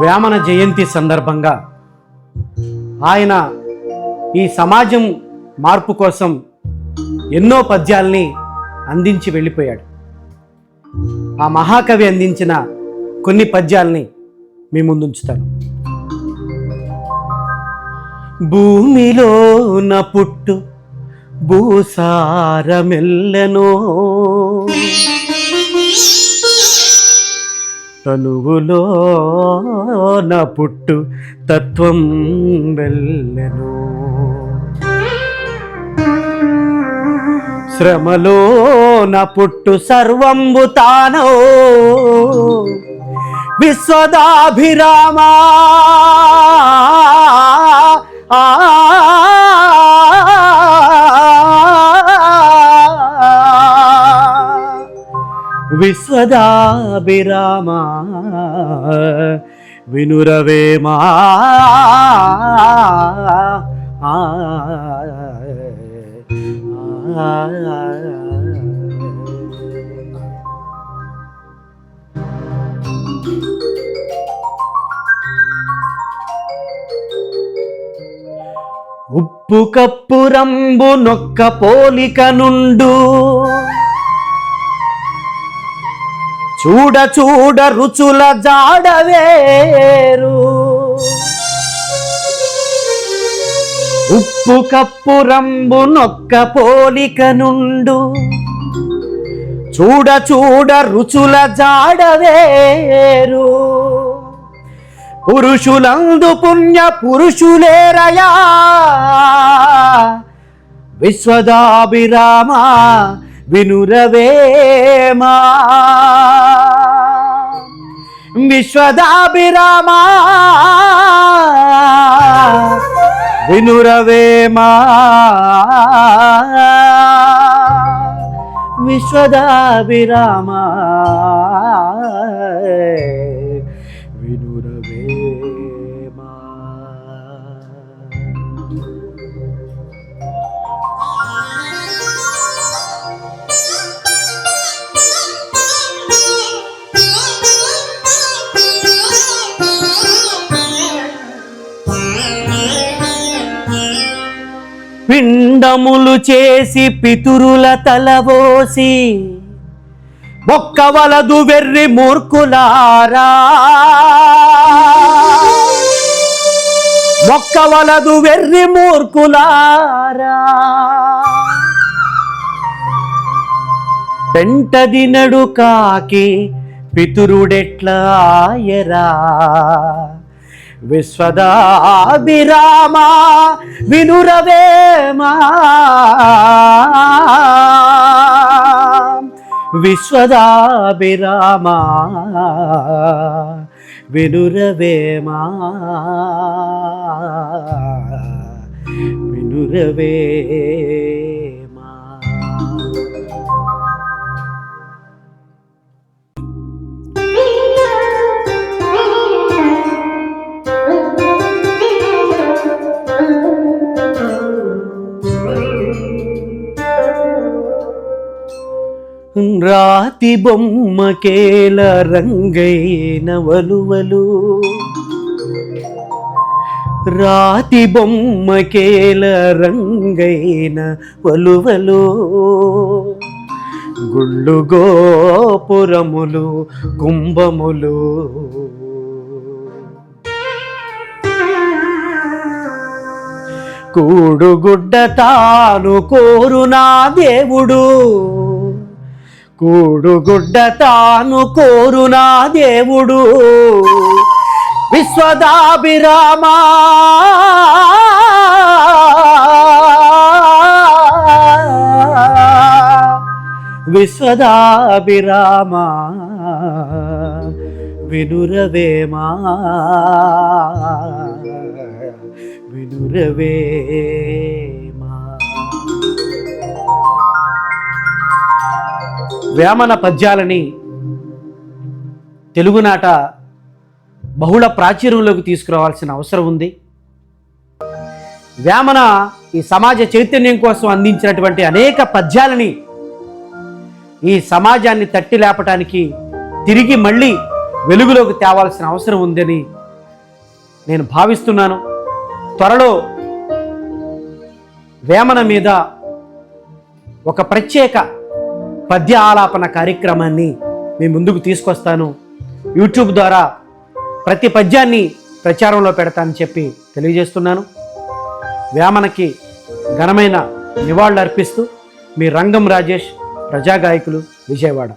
వేమన జయంతి సందర్భంగా ఆయన ఈ సమాజం మార్పు కోసం ఎన్నో పద్యాల్ని అందించి వెళ్ళిపోయాడు. ఆ మహాకవి అందించిన కొన్ని పద్యాల్ని మీ ముందుంచుతాను. ఉన్న పుట్టు భూసారమెల్లనో తనువులోన పుట్టు తత్వం వెళ్ళెను. శ్రమలోన పుట్టు సర్వంబు తానో. విశ్వదాభిరామా. ఆ విశ్వదాభిరామ. వినురవేమా ఆ. ఉప్పు కప్పు రంబు నొక్క పోలిక నుండు చూడ చూడ రుచుల జాడవేరు ఉప్పు కప్పు రంబు నొక్క పోలిక నుండు చూడ చూడ రుచుల జాడవేరు పురుషులందు పుణ్య పురుషులేరయా విశ్వదాభిరామ వినురవేమా విశ్వదాభిరామా. వినురవేమా విశ్వదాభిరామా. పిండములు చేసి పితురుల తలవోసి ఒక్కవలదు వెర్రి మూర్ఖులారా. మొక్కవలదు వెర్రి మూర్ఖులారా. పెంటదినడు కాకి పితురుడెట్లా ఎరా విశ్వదాభిరామా వినురవేమా విశ్వదాభిరామా వినురవేమా వినురవే. రాతి బొమ్మకేల రంగైన వలువలు. రాతి బొమ్మకేల రంగైన వలువలు. గుళ్ళు గోపురములు కుంభములు. కూడుగుడ్డ తాను కోరునా దేవుడు. కూడుగుడ్డ తాను కోరునా దేవుడు. విశ్వదాభిరామా. విశ్వదాభిరామా. వినురవేమా. వినురవే. వేమన పద్యాలని తెలుగునాట బహుళ ప్రాచుర్యంలోకి తీసుకురావాల్సిన అవసరం ఉంది. వేమన ఈ సమాజ చైతన్యం కోసం అందించినటువంటి అనేక పద్యాలని ఈ సమాజాన్ని తట్టి లేపటానికి తిరిగి మళ్ళీ వెలుగులోకి తేవాల్సిన అవసరం ఉందని నేను భావిస్తున్నాను. త్వరలో వేమన మీద ఒక ప్రత్యేక పద్య ఆలాపన కార్యక్రమాన్ని మీ ముందుకు తీసుకొస్తాను. యూట్యూబ్ ద్వారా ప్రతి పద్యాన్ని ప్రచారంలో పెడతానని చెప్పి తెలియజేస్తున్నాను. వేమనకి ఘనమైన నివాళులు అర్పిస్తూ మీ రంగం రాజేష్ ప్రజాగాయకులు విజయవాడ.